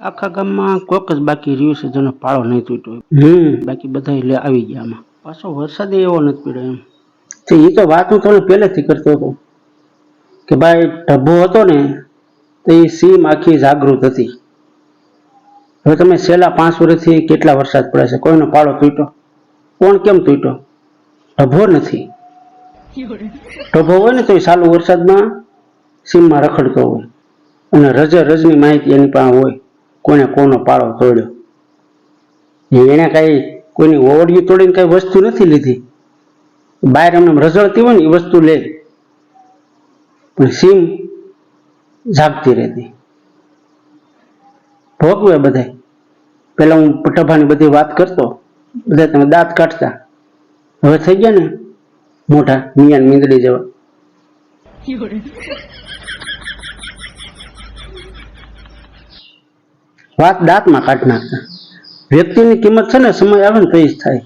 આખા ગામમાં કોક જ બાકી રહ્યું છે જેનો પાળો નહીં તૂટ્યો. હમ. બાકી બધા લે આવી ગયા આમાં. પાછો વરસાદ એવો નથી પડ્યો એમ. તો એ તો વાત હું તમને પહેલેથી કરતો હતો. કે ભાઈ ઢબ્બો હતો ને તો એ સીમ આખી જાગૃત હતી. હવે તમે છેલ્લા પાંચ વર્ષથી કેટલા વરસાદ પડે છે? કોઈનો પાળો તૂટ્યો? કોણ કેમ તૂટ્યો? ઢભો નથી. ઢભો હોય ને તો એ ચાલુ વરસાદમાં સીમમાં રખડતો હોય. અને રજે રજની માહિતી એની પાસે હોય. કોને કોનો પાળો તોડ્યો? એને કઈ કોઈની ઓવડી તોડીને કઈ વસ્તુ નથી લીધી. બહાર એમને રઝળતી હોય ને એ વસ્તુ લે. પણ સીમ જાગતી રહેતી. ભોગવે બધાય પેલા હું પટભાની બધી વાત કરતો. બધા તમે દાંત કાઢતા. હવે થઈ ગયા ને? મોટા મિયાન મીંદડી જેવા. વાત દાંતમાં કાઢી નાખતા. વ્યક્તિની કિંમત છે ને સમય આવે ને તો જ થાય.